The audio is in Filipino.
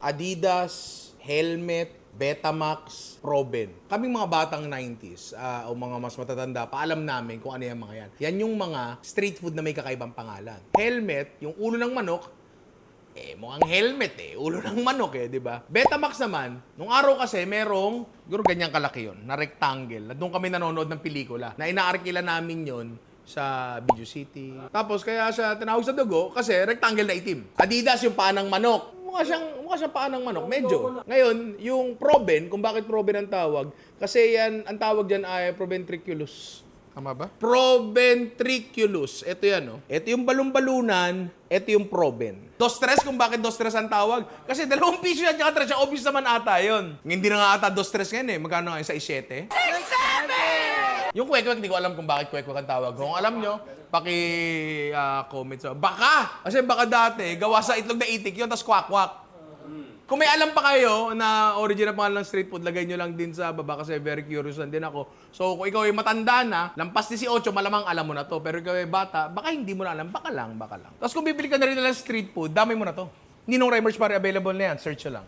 Adidas, Helmet, Betamax, Proben. Kaming mga batang 90s ah, o mga mas matatanda pa, alam namin kung ano yung mga yan. Yan yung mga street food na may kakaibang pangalan. Helmet, yung ulo ng manok, eh, mukhang helmet eh. Ulo ng manok eh, di ba? Betamax naman, nung araw kasi merong, siguro ganyang kalaki yon na rectangle. Na doon kami nanonood ng pelikula. Na inaarkila namin yon sa Video City. Tapos kaya siya tinawag sa dugo kasi rectangle na itim. Adidas yung paa ng manok. Mukha siyang, mukha siyang paa ng manok. Medyo. Ngayon, yung Proben, kung bakit Proben ang tawag, kasi yan, ang tawag dyan ay Proventriculus. Tama ba? Proventriculus. Ito yan, no? Ito yung balon-balunan, ito yung proben. Dos stress, kung bakit dos stress ang tawag? Kasi dalawang piso yan, tsaka tres, obvious naman ata yun. Hindi na nga ata dos stress ngayon eh. Magkano nga yung sa isyete? Yung kwek-kwek, hindi ko alam kung bakit kwek-kwek ang tawag. Kung alam nyo, paki-comment sa... Baka! Kasi baka dati, gawa sa itlog na itik yun, tapos kwak-kwak. Kung may alam pa kayo na original pangalan ng street food, lagay nyo lang din sa baba kasi very curious lang din ako. So kung ikaw ay matanda na, lampas 18, malamang alam mo na to. Pero ikaw ay bata, baka hindi mo na alam, baka lang, baka lang. Tapos kung bibili ka na rin ng street food, damay mo na to. Ninong Rhymers pare available na yan, search nyo lang.